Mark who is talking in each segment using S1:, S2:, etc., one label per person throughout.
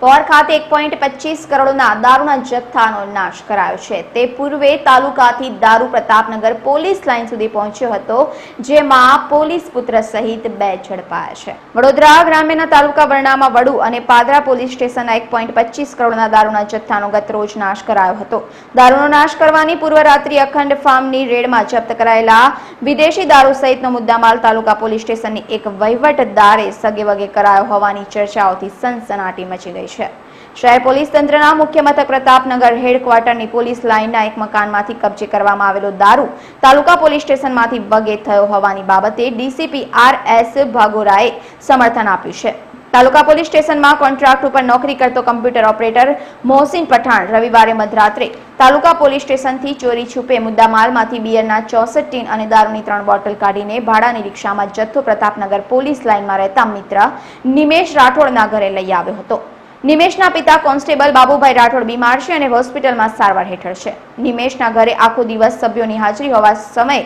S1: પવાર ખાતે એક પોઈન્ટ પચીસ કરોડના દારૂના જથ્થાનો નાશ કરાયો છે. તે પૂર્વે તાલુકાથી દારૂ પ્રતાપનગર પોલીસ લાઇન સુધી પહોંચ્યો હતો, જેમાં પોલીસ પુત્ર સહિત બે ઝડપાયા છે. વડોદરા ગ્રામ્યના તાલુકા વરણામાં વડુ અને પાદરા પોલીસ સ્ટેશનના એક પોઈન્ટ પચીસ કરોડના દારૂના જથ્થાનો ગત રોજ નાશ કરાયો હતો. દારૂનો નાશ કરવાની પૂર્વ રાત્રિ અખંડ ફાર્મની રેડમાં જપ્ત કરાયેલા વિદેશી દારૂ સહિતનો મુદ્દામાલ તાલુકા પોલીસ સ્ટેશનની એક વહીવટદારે સગેવગે કરાયો હોવાની ચર્ચાઓથી સનસનાટી મચી ગઈ છે. શહેર પોલીસ તંત્રના મુખ્ય મથક પ્રતાપનગર હેડક્વાર્ટરની પોલીસ લાઇનના એક મકાનમાંથી કબજે કરવામાં આવેલો દારૂ તાલુકા પોલીસ સ્ટેશનમાંથી વગે થયો હોવાની બાબતે ડીસીપી આર એસ ભાગોરાએ સમર્થન આપ્યું છે. તાલુકા પોલીસ સ્ટેશનમાં કોન્ટ્રાક્ટ ઉપર નોકરી કરતો કમ્પ્યુટર ઓપરેટર મોહસિન પઠાણ રવિવારે મધરાત્રે તાલુકા પોલીસ સ્ટેશનથી ચોરી છૂપે મુદ્દામાલમાંથી બિયરના ચોસઠ ટીન અને દારૂની ત્રણ બોટલ કાઢીને ભાડાની રિક્ષામાં જથ્થો પ્રતાપનગર પોલીસ લાઇનમાં રહેતા મિત્ર નિમેશ રાઠોડના ઘરે લઈ આવ્યો હતો. નિમેશના પિતા કોન્સ્ટેબલ બાબુભાઈ રાઠોડ બીમાર છે અને હોસ્પિટલમાં સારવાર હેઠળ છે. નિમેશના ઘરે આખો દિવસ સભ્યોની હાજરી હોવા સમય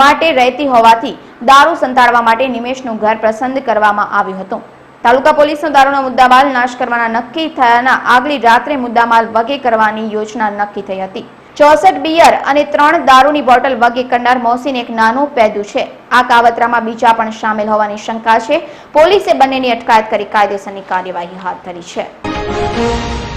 S1: માટે રહેતી હોવાથી દારૂ સંતાડવા માટે નિમેશનું ઘર પસંદ કરવામાં આવ્યું હતું. તાલુકા પોલીસનો દારૂનો મુદ્દામાલ નાશ કરવાના નક્કી થયાના આગલી રાત્રે મુદ્દામાલ વગે કરવાની યોજના નક્કી થઈ હતી. ચોસઠ બિયર અને ત્રણ દારૂની બોટલ વગે કરનાર મોસીન એક નાનું પેદું છે. આ કાવતરામાં બીજા પણ સામેલ હોવાની શંકા છે. પોલીસે બંનેની અટકાયત કરી કાયદેસરની કાર્યવાહી હાથ ધરી છે.